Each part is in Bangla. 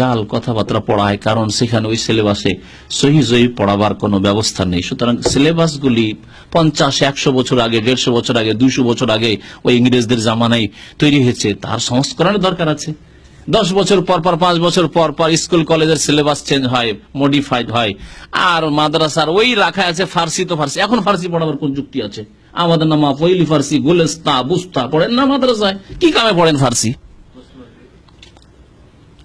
জাল কথাবার্তা পড়ায় কারণ সেখানে ওই সিলেবাসে সহি পড়াবার কোনো ব্যবস্থা নেই। সুতরাং সিলেবাসগুলি পঞ্চাশ, একশো বছর আগে, দেড়শো বছর আগে, দুইশো বছর আগে ওই ইংরেজদের জামানায় তৈরি হয়েছে। তার সংস্করণের দরকার আছে। দশ বছর পর পর, পাঁচ বছর পর পর স্কুল, কলেজের সিলেবাস চেঞ্জ হয় মডিফাইড হয়। আর মাদ্রাসার ওই রাখা আছে ফার্সি তো ফার্সি। এখন ফার্সি পড়াবার কোন যুক্তি আছে? আমাদের নামা পৈলি ফার্সি গুলেস্তা বুস্তা পড়েন না মাদ্রাসায়? কি কামে পড়েন ফার্সি?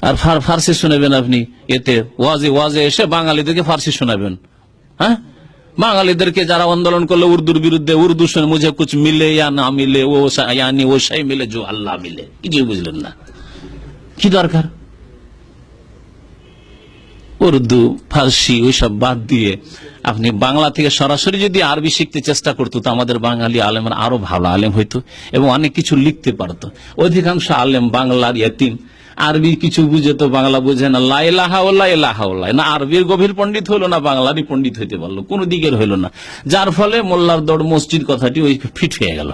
আর ফার্সি শোনাবেন আপনি। এতে ওয়াজে ওয়াজে এসে বাঙালিদেরকে ফার্সি শোনাবেন। হ্যাঁ? বাঙালিদেরকে যারা আন্দোলন করল উর্দুর বিরুদ্ধে উর্দু শুনে মুঝে কুছ মিলে ইয়া না মিলে, ও ইয়ানি ও সাই মিলে, জো আল্লাহ মিলে। কিছুই বুঝলেন না। কি দরকার? উর্দু, ফার্সি ওইসব বাদ দিয়ে আপনি বাংলা থেকে সরাসরি যদি আরবি শিখতে চেষ্টা করতো, তো আমাদের বাঙালি আলেম আরও ভালো আলেম হইতো এবং অনেক কিছু লিখতে পারতো। অধিকাংশ আলেম বাংলার ইয়তিম। আরবি কিছু বুঝে তো বাংলা বুঝে না লাইলাহা লাইলাহা না আরবির গভীর পণ্ডিত হইল না বাংলারই পণ্ডিত হইতে পারল, কোন দিকের হইল না। যার ফলে মোল্লার দৌড় মসজিদ কথাটি ওই ফিট হয়ে গেল।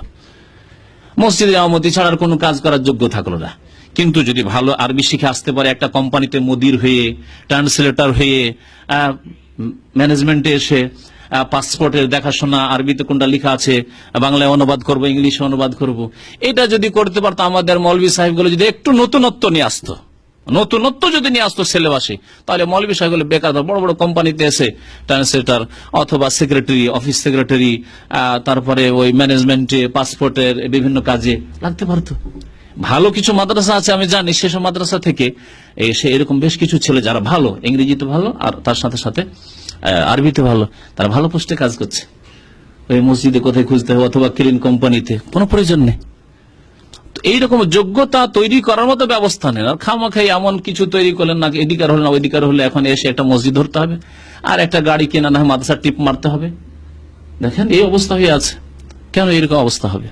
মসজিদে আমতি ছাড়ার কোনো কাজ করার যোগ্য থাকল না। কিন্তু যদি ভালো আরবি শিখে আসতে পারে একটা কোম্পানিতে মুদির হয়ে, ট্রান্সলেটর হয়ে ম্যানেজমেন্টে এসে পাসপোর্টের দেখাশোনা, আরবিতে কোনটা লেখা আছে, বাংলায় অনুবাদ করব, ইংলিশে অনুবাদ করব এটা যদি করতে পারতো আমাদের মৌলবী সাহেবগুলো যদি একটু নতুনত্ব নিয়ে আসতো, নতুনত্ব যদি নিয়ে আসতো সিলেবাসে তাহলে মৌলবী সাহেবগুলো বেকার। বড় বড় কোম্পানিতে এসে ট্রান্সলেটর অথবা সেক্রেটারি অফিস সেক্রেটারি তারপরে ওই ম্যানেজমেন্টে পাসপোর্টের বিভিন্ন কাজে লাগতে পারতো ভালো কিছু মাদ্রাসা আছে, আমি জানি, সেসব মাদ্রাসা থেকে এসে এরকম বেশ কিছু ছেলে যারা ভালো, ইংরেজিতে ভালো, আর তার সাথে সাথে আরবিতে ভালো। তারা ভালো পোস্টে কাজ করছে। ওই মসজিদে কোথায় খুঁজতে হবে অথবা ক্লিন কোম্পানিতে কোনো প্রয়োজন নেই। এইরকম যোগ্যতা তৈরি করার মতো ব্যবস্থা নেই। আর খামাখাই এমন কিছু তৈরি করলেন না, এদিকার হলে না, ওইদিকার হলে এখন এসে একটা মসজিদ ধরতে হবে। আর একটা গাড়ি কেনা না হয় মাদ্রাসা টিপ মারতে হবে। দেখেন, এই অবস্থা হয়ে আছে। কেন এরকম অবস্থা হবে?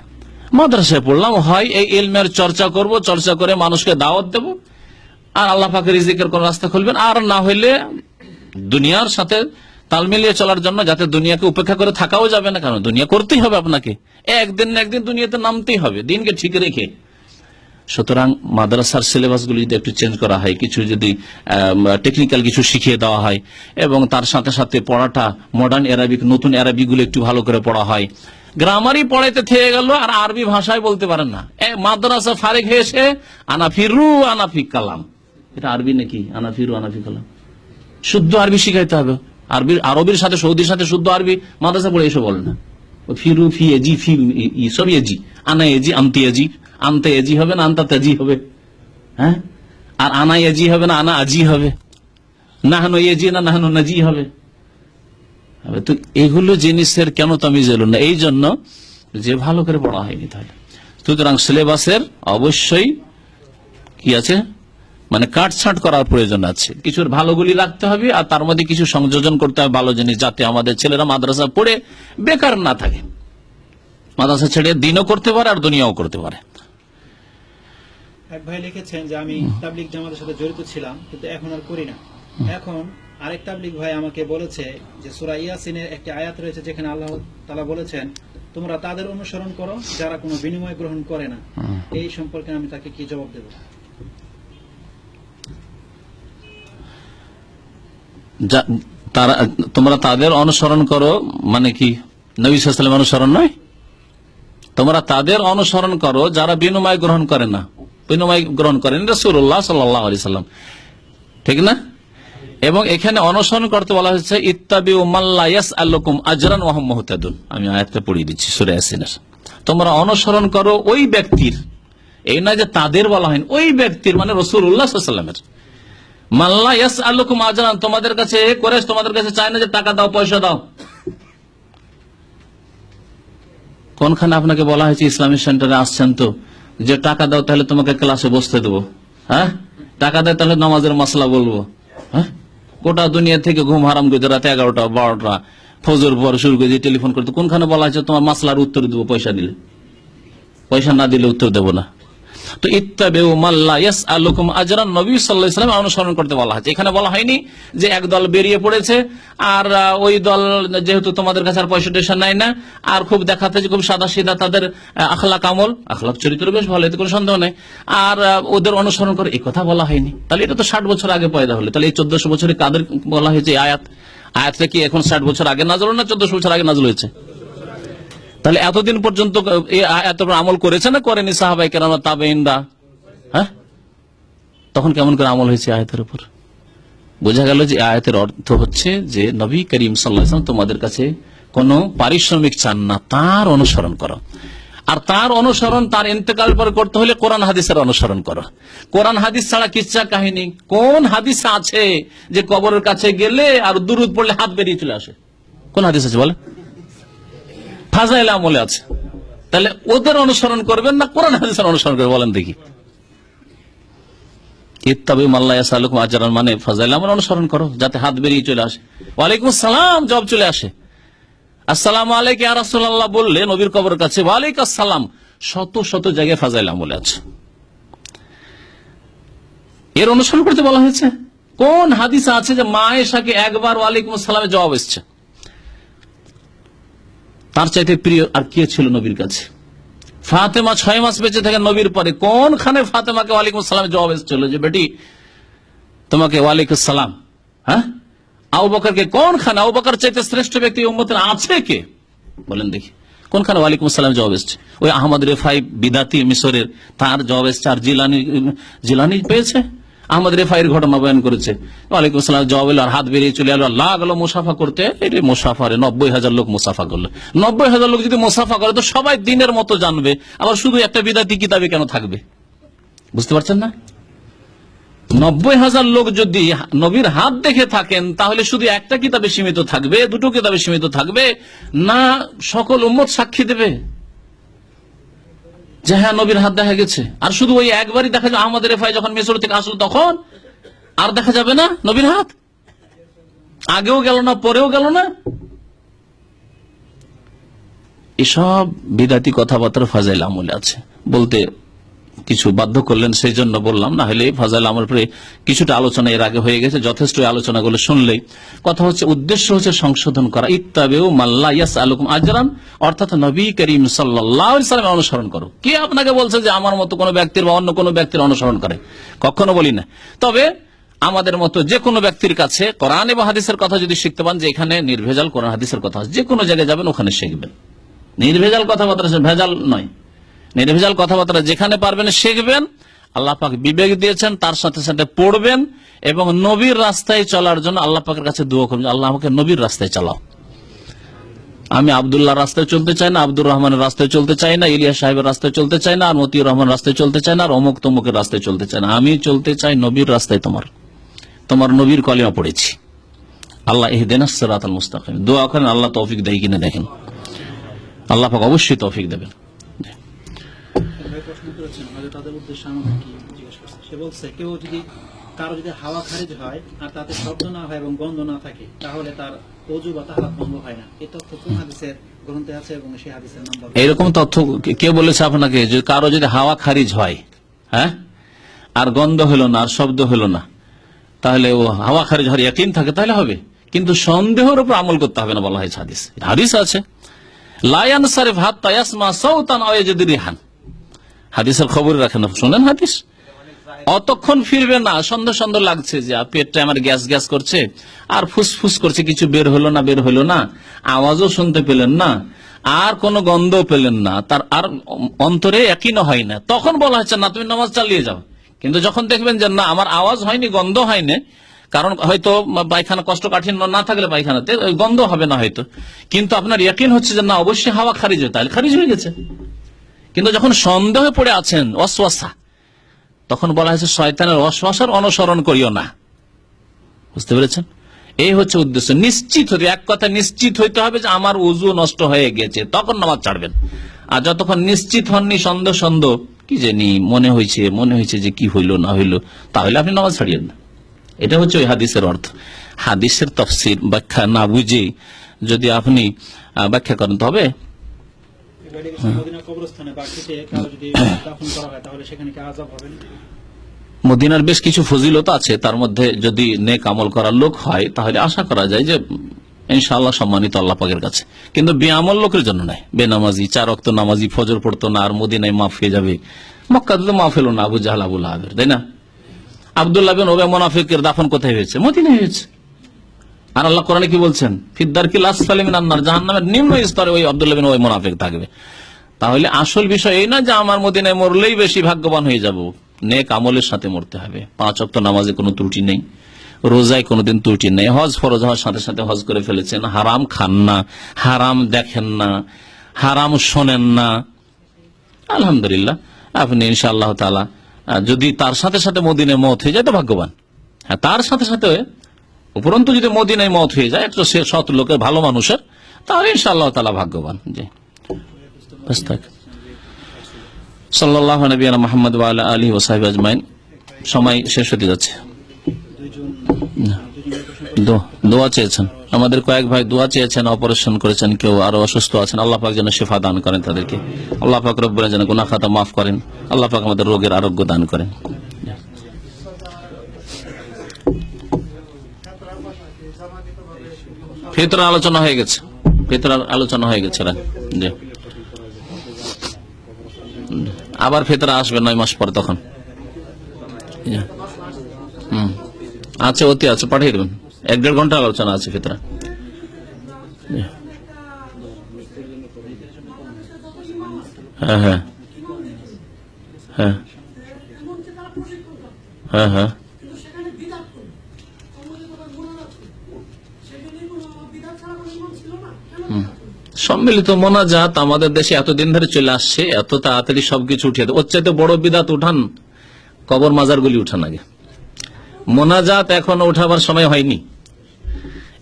মাদ্রাসায় পড়লাম, হয় এই এলমের চর্চা করব, চর্চা করে মানুষকে দাওয়াত দেব, আর আল্লাহ পাকের রিজিকের কোন রাস্তা খুলবেন। আর না হইলে দুনিয়ার সাথে তাল মিলিয়ে চলার জন্য যাতে দুনিয়াকে উপেক্ষা করে থাকাও যাবে না, কারণ দুনিয়া করতেই হবে আপনাকে। একদিন না একদিন দুনিয়াতে নামতেই হবে, দিনকে ঠিক রেখে। সুতরাং মাদ্রাসার সিলেবাসগুলো যদি একটু চেঞ্জ করা হয়, কিছু যদি টেকনিক্যাল কিছু শিখিয়ে দেওয়া হয়, এবং তার সাথে সাথে পড়াটা মডার্ন অ্যারাবিক নতুন অ্যারাবিকগুলো একটু ভালো করে পড়া হয়। গ্রামারই পড়াইতে থেকে গেল, আর আরবি ভাষায় বলতে পারেন না। এ মাদ্রাসা ফারেক হয়ে এসে, আনাফিরু আনাফি কালাম। এটা আরবি নাকি? আনাফিরু আনাফি কালাম। শুদ্ধ আরবি শিখাইতে হবে। আরবি, আরবির সাথে সৌদির সাথে শুদ্ধ আরবি মাদ্রাসা পড়ে এসে বলে না। ফিরু ফি এজি ফি ই- সব এজি আনা এজি আমতি এজি আনতে এজি হবে না, আনতা তেজি হবে। হ্যাঁ? আর আনা এজি হবে না, আনা আজি হবে। নাহানো এজি না, নাহানো নাজি হবে। তো এগুলো জিনিসের কেন তামিজ এলো না? এই জন্য যে ভালো করে পড়া হয়নি তাহলে। সুতরাং সিলেবাসের অবশ্যই কি আছে? মানে কাটছাট করার প্রয়োজন আছে। কিছুর ভালোগুলি রাখতে হবে আর তার মধ্যে কিছু সংযোজন করতে হবে ভালো জিনিস যাতে আমাদের ছেলেরা মাদ্রাসা পড়ে বেকার না থাকে। মাদ্রাসা ছেড়ে দিনও করতে পারে আর দুনিয়াও করতে পারে। এক ভাই লিখেছেন যে আমি তাবলিক জামাতের সাথে জড়িত ছিলাম কিন্তু এখন আর করি না। এখন আরেক তাবলিক ভাই আমাকে বলেছে যে সুরা ইয়াসিনের একটি আয়াত রয়েছে যেখানে আল্লাহ তালা বলেছেন তোমরা তাদের অনুসরণ করো যারা কোনো বিনিময় গ্রহণ করে না। এই সম্পর্কে আমি তাকে কি জবাব দেব? তারা, তোমরা তাদের অনুসরণ করো মানে কি, নবী সাল্লাম অনুসরণ নয়? তোমরা তাদের অনুসরণ করো, যারা বিনিময় গ্রহণ করে না। বিনিময় গ্রহণ করেন রসুল্লাহ সাল্লাহ আলি সাল্লাম ঠিক না? এবং এখানে অনুসরণ করতে বলা হয়েছে ইত্তাবি উমাল্লায়াস আল্লকুম আজরান ওয়াহম আমি আয়াতটা পড়িয়ে দিচ্ছি, সুরে ইয়াসিনের। তোমরা অনুসরণ করো ওই ব্যক্তির। এই না যে তাদের বলা হয়নি, ওই ব্যক্তির মানে রসুল উল্লাহ সাল্লামের মাল্লা ইয়াস আল্লকুম আজরান, তোমাদের কাছে করে তোমাদের কাছে চায় না যে টাকা দাও, পয়সা দাও। কোনখানে আপনাকে বলা হয়েছে ইসলামিক সেন্টারে আসছেন তো? যে টাকা দাও, তাহলে তোমাকে ক্লাসে বসতে দেবো। হ্যাঁ? টাকা দেয় তাহলে নামাজের মশলা বলব। হ্যাঁ? গোটা দুনিয়া থেকে ঘুম হারাম করে রাতে এগারোটা, বারোটা, ফজর পর শুরু করে টেলিফোন করতে, কোনখানে বলা হয়েছে তোমার মাসলার উত্তর দেবো, পয়সা দিলে? পয়সা না দিলে উত্তর দেবো না। তো ইয়াস আলুকুম আজরান, নবী সাল্লাহ ইসলাম অনুসরণ করতে বলা হয়েছে। এখানে বলা হয়নি যে এক দল বেরিয়ে পড়েছে, আর ওই দল যেহেতু তোমাদের কাছে আর পয়সা টেশন নেয় না, আর খুব দেখাতে যে খুব সাদা সিধা তাদের আখলাক আমল। আখলাক চরিত্র বেশ ভালো, এতে কোনো সন্দেহ নেই। আর ওদের অনুসরণ করে এই কথা বলা হয়নি। তাহলে এটা তো ষাট বছর আগে পয়দা হলো। তাহলে এই চোদ্দশো বছরে কাদের বলা হয়েছে আয়াত? আয়াতটা কি এখন ষাট বছর আগে নাজল না চোদ্দশো বছর আগে নাজল হয়েছে? তাহলে এতদিন পর্যন্ত আমল করেছে না করেনি সাহাবাই কেরাম তাবেইনরা হ্যাঁ? তখন কেমন করে আমল হয়েছে আয়াতের উপর? বোঝা গেল যে আয়াতের অর্থ হচ্ছে যে নবী করিম সাল্লাম তোমাদের কাছে কোনো পারিশ্রমিক চান না, তার অনুসরণ করো। আর তার অনুসরণ, তার ইন্তেকাল পর করতে হলে কোরআন হাদিসের অনুসরণ করো। কোরআন হাদিস ছাড়া কিচ্ছা কাহিনী। কোন হাদিস আছে যে কবরের কাছে গেলে আর দুরুদ পড়লে হাত বেরিয়ে চলে আসে? কোন হাদিস আছে বলে ফাজাইল আমলে আছে। তাহলে ওদের অনুসরণ করবেন না কোরআন হাদিসের অনুসরণ করবেন? বলেন দেখি। ইত্তাবি মাল্লা ইয়াসালুকুম আজরান মানে ফাজাইল আমল অনুসরণ করো, যাতে হাত বেরিয়ে চলে আসে। ওয়ালাইকুম আসসালাম জব চলে আসে। আসসালামু রাসূলুল্লাহ বললে নবীর কবরের কাছে, ওয়ালাইকুম আসসালাম। শত শত জায়গায় ফাজাইল আমলে আছে। এর অনুসরণ করতে বলা হয়েছে, কোন হাদিস আছে যে মা এসাকে একবার ওয়ালাইকুম আসসালামের জবাব এসছে? তার চাইতে প্রিয় আর কে ছিল নবীর কাছে? ফাতেমা ছয় মাস বেঁচে থাকে নবীর পরে কোনখানে ফাতেমাকে ওয়ালাইকুম সালামের জবাব এসেছিল যে, বেটি, তোমাকে ওয়ালাইকুম সালাম হ্যাঁ? আউ বকরকে কোনখানে আউ বকর চাইতে শ্রেষ্ঠ ব্যক্তি উম্মতের আছে কে? বলেন দেখি, কোনখানে ওয়ালাইকুম সালাম জবাব এসছে? ওই আহমদ রেফাই বিদাতি মিশরের, তার জবাব এসছে, আর জিলানি জিলানি পেয়েছে? আহমদ রেফাইয়ের ঘটনা বয়ান করেছে। ওয়ালাইকুম সালাম জবাব আর হাত বেরিয়ে চলে এলো লাগল মুসাফা করতে। এটা মুসাফারে নব্বই হাজার লোক মুসাফা করল। নব্বই হাজার লোক যদি মুসাফা করে, তো সবাই দিনের মতো জানবে, আবার শুধু একটা বিদাতি কিতাবে কেন থাকবে? বুঝতে পারছেন না? নব্বই হাজার লোক যদি নবীর হাত দেখে থাকেন, তাহলে শুধু একটা কিতাবে সীমিত থাকবে, দুটো কিতাবে সীমিত থাকবে, না সকল উম্মত সাক্ষী দেবে? যে হ্যাঁ নবীর হাত দেখা গেছে। আর শুধু ওই একবারই দেখা যাবে আমাদের এফআই যখন মেসর থেকে আসলো তখন, আর দেখা যাবে না নবীর হাত? আগেও গেল না, পরেও গেল না? এসব বিদাতি কথাবার্তার ফাজাইল আমলে আছে। বলতে কিছু বাধ্য করলেন সেই জন্য বললাম, না হলে ফাজাইল আমল পরে কিছুটা আলোচনা এর আগে হয়ে গেছে, যথেষ্ট আলোচনাগুলো শুনলেই। কথা হচ্ছে, উদ্দেশ্য হচ্ছে সংশোধন করা। ইত্তাবেও মাল্লা ইয়াস আলুকুম আজরান, অর্থাৎ নবী করিম সাল্লাহ সাল্লামের অনুসরণ করো। কে আপনাকে বলছে যে আমার মতো কোনো ব্যক্তির বা অন্য কোনো ব্যক্তির অনুসরণ করে? কখনো বলি না। তবে আমাদের মতো যে কোনো ব্যক্তির কাছে কোরআন এবং হাদিসের কথা যদি শিখতে পান, যে এখানে নির্ভেজাল কোরআন হাদিসের কথা যে কোনো জায়গায় যাবেন, ওখানে শিখবেন। নির্ভেজাল কথাবার্তা ভেজাল নয়। নির্ভেজাল কথাবার্তা যেখানে পারবেন শিখবেন, আল্লাহ পাক বিবেক দিয়েছেন, তার সাথে সাথে পড়বেন, এবং নবীর রাস্তায় চলার জন্য আল্লাহ পাকের কাছে দোয়া করবেন, আল্লাহ আমাকে নবীর রাস্তায় চালাও। আমি আবদুল্লাহ রাস্তায় চলতে চাই না, আব্দুর রহমানের রাস্তায় চলতে চাই না ইলিয়া সাহেবের রাস্তায় চলতে চাই না, আর মতিউর রহমান রাস্তায় চলতে চাই না, আর অমুক তমুকের রাস্তায় চলতে চাই না। আমি চলতে চাই নবীর রাস্তায় তোমার তোমার নবীর কলিমা পড়েছি। আল্লাহ এহদেন সিরাত মুস্তাকিম। দোয়া করেন, আল্লাহ তৌফিক দেয় কিনা দেখেন। আল্লাহ পাক অবশ্যই তৌফিক দেবেন। হয়তো তাদের কি জিজ্ঞেস করছে। সে বলছে, কেউ যদি কারও যদি হাওয়া খারিজ হয় আর তাতে শব্দ না হয় এবং গন্ধ না থাকে, তাহলে তার অজু বা তাহার ভঙ্গ হয় না। এই তথ্য কোন হাদিসের গ্রন্থে আছে এবং সেই হাদিসের? এইরকম তথ্য কে বলেছে আপনাকে? যে কারও যদি হাওয়া খারিজ হয় হ্যাঁ? আর গন্ধ হলো না, আর শব্দ হলো না, তাহলে ও হাওয়া খারিজ হওয়ার একদিন থাকে, তাহলে হবে। কিন্তু সন্দেহের উপর আমল করতে হবে না বলা হয়েছে হাদিস। হাদিস আছে লায়ান সারিফ হাত তায়াসমা সৌতান অয়েজেদ রিহান। হাদিসের খবর রাখেন শোনেন হাদিস? অতক্ষণ ফিরবে না, সন্দেহ সন্দেহ লাগছে যে পেটটা আমার গ্যাস গ্যাস করছে, আর ফুসফুস করছে, কিছু বের হলো না, বের হলো না, আওয়াজও শুনতে পেলেন না, আর কোনো গন্ধ পেলেন না, তার আর অন্তরে একই হয় না। তখন বলা হচ্ছে, না, তুমি নামাজ চালিয়ে যাও। কিন্তু যখন দেখবেন যে, না, আমার আওয়াজ হয়নি, গন্ধ হয়নি, কারণ হয়তো পায়খানা কষ্ট কাঠিন্য না থাকলে পায়খানাতে গন্ধ হবে না হয়তো। কিন্তু আপনার ইয়াকিন হচ্ছে যে, না, অবশ্যই হাওয়া খারিজ হয়, তাহলে খারিজ হয়ে গেছে। কিন্তু যখন সন্দেহে পড়ে আছেন অশ্বাসা তখন বলা হয়েছে, শয়তানের অশ্বাসার অনুসরণ করিও না। বুঝতে পেরেছেন? এই হচ্ছে উদ্দেশ্য। নিশ্চিত হতে, এক কথা নিশ্চিত হইতে হবে যে আমার উজু নষ্ট হয়ে গেছে, তখন নামাজ ছাড়বেন। আর যতক্ষণ নিশ্চিত হননি, সন্দেহ সন্দেহ, কি জানি মনে হয়েছে মনে হয়েছে যে কি হইল, না হইল, তাহলে আপনি নামাজ ছাড়িয়েন না। এটা হচ্ছে ওই হাদিসের অর্থ। হাদিসের তফসির ব্যাখ্যা না বুঝে যদি আপনি ব্যাখ্যা করেন, তবে মদিনার বেশ কিছু ফজিলত আছে, তার মধ্যে যদি নেক আমল করার লোক হয়, তাহলে আশা করা যায় যে, ইনশাআল্লাহ সম্মানিত আল্লাহ পাকের কাছে। কিন্তু বেআমল লোকের জন্য নয়। বেনামাজি, চার অক্ত নামাজি, ফজর পড়তো না, আর মদিনায় মাফ হয়ে যাবে। মক্কাতে তো মাফ হলো না, আবু জাহাল, আবুল আহাবের তাই না? আবদুল্লাহ বিন ওবে মোনাফিকের দাফন কোথায় হয়েছে? মদিনায় হয়েছে। আর আল্লাহ কোরআনে কি বলছেন? ফিদ্দার কি লাস আন্নার জাহান্নামের নিম্ন স্তরে ওই আবদুল্লাহ বিন ওই মোনাফিক থাকবে। তাহলে আসল বিষয় এই না যে আমার মদিনায় মরলেই বেশি ভাগ্যবান হয়ে যাব। নেক আমলের সাথে মরতে হবে। পাঁচ অক্ট নামাজে কোনো ত্রুটি নেই। রোজায় কোনোদিন ত্রুটি নেই। হজ ফরজ হওয়ার সাথে সাথে হজ করে ফেলেছেন। হারাম খান না। হারাম দেখেন না। হারাম শোনেন না। আলহামদুলিল্লাহ। আপনি ইনশাআল্লাহ তালা যদি তার সাথে সাথে মদিনায় মত হয়ে যায় তো ভাগ্যবান। হ্যাঁ তার সাথে সাথে উপরন্তু যদি মদিনায় মত হয়ে যায় একটা সে- সৎ লোকের, ভালো মানুষের, তাহলে ইনশাআল্লাহ তালা ভাগ্যবান। জি। সাল্লাহ নবীনা মোহাম্মদ আলী ওসাহিব আজমাইন। সময় শেষ হতে যাচ্ছে। দোয়া চেয়েছেন। আমাদের কয়েক ভাই দোয়া চেয়েছেন, অপারেশন করেছেন, কেউ আরও অসুস্থ আছেন, আল্লাহ পাক যেন শেফা দান করেন তাদেরকে। আল্লাহ পাক রব্বুল যেন গুনা খাতা মাফ করেন। আল্লাহ পাক আমাদের রোগের আরোগ্য দান করেন। ফিতর আলোচনা হয়ে গেছে। ফিতর আলোচনা হয়ে গেছে আবার ফেতরা আসবে নয় মাস পর তখন। হুম। আছে, অতি আছে, পাঠিয়ে দেবেন। এক দেড় ঘণ্টা আলোচনা আছে ফেতরা হ্যাঁ। হ্যাঁ হ্যাঁ। হ্যাঁ হ্যাঁ। সম্মিলিত মোনাজাত আমাদের দেশে এতদিন ধরে চলে আসছে, এত তাড়াতাড়ি সবকিছু উঠিয়ে দেয়। ওর চাইতে বড় বিদাত উঠান, কবর মাজারগুলি উঠান আগে। মোনাজাত এখনও উঠাবার সময় হয়নি।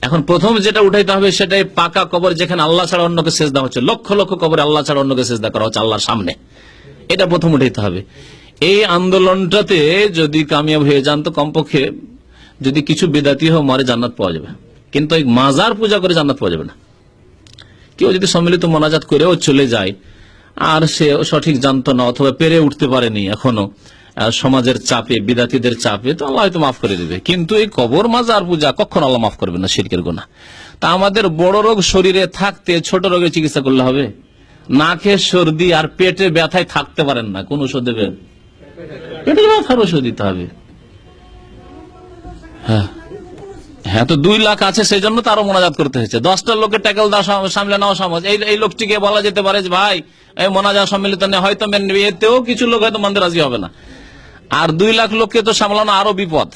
এখন প্রথম যেটা উঠাইতে হবে সেটাই পাকা কবর যেখানে আল্লাহ ছাড়া অন্যকে শেষ দেওয়া হচ্ছে। লক্ষ লক্ষ কবরে আল্লাহ ছাড়া অন্যকে শেষ করা হচ্ছে আল্লাহর সামনে। এটা প্রথম উঠাইতে হবে। এই আন্দোলনটাতে যদি কামিয়াব হয়ে যান তো কমপক্ষে যদি কিছু বেদাতি হোক মারে জান্নাত পাওয়া যাবে। কিন্তু মাজার পূজা করে জান্নাত পাওয়া যাবে না। কেউ যদি সম্মিলিত মোনাজাত করেও চলে যায়, আর সে সঠিক জানতো না অথবা পেরে উঠতে পারেনি এখনও সমাজের চাপে, বিদাতিদের চাপে, তো আল্লাহ হয়তো মাফ করে দেবে। কিন্তু এই কবর মাজার পূজা কখন আল্লাহ মাফ করবে না, শিরকের গোনা তা আমাদের বড় রোগ শরীরে থাকতে ছোট রোগের চিকিৎসা করলে হবে? নাকে সর্দি আর পেটে ব্যথায় থাকতে পারেন না, কোন ওষুধ দেবেন? পেটের ব্যথার ওষুধ দিতে হবে। হ্যাঁ। হ্যাঁ তো দুই লাখ আছে, সেই জন্য তারও মোনাজাত করতে হয়েছে। দশটা লোকের ট্যাকেল দেওয়া সাম- সামলে নেওয়া সমাজ এই এই লোকটিকে বলা যেতে পারে যে, ভাই, এই মোনাজাত সম্মিলিত নেই, হয়তো মেনে এতেও কিছু লোক হয়তো মানতে রাজি হবে না। আর দুই লাখ লোককে তো সামলানো আরও বিপদ।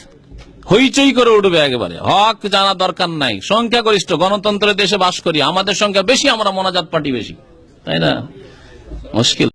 হইচই করে উঠবে একেবারে। হক জানা দরকার নাই। সংখ্যাগরিষ্ঠ, গণতন্ত্রের দেশে বাস করি। আমাদের সংখ্যা বেশি, আমরা মোনাজাত পার্টি বেশি। তাই না? মুশকিল।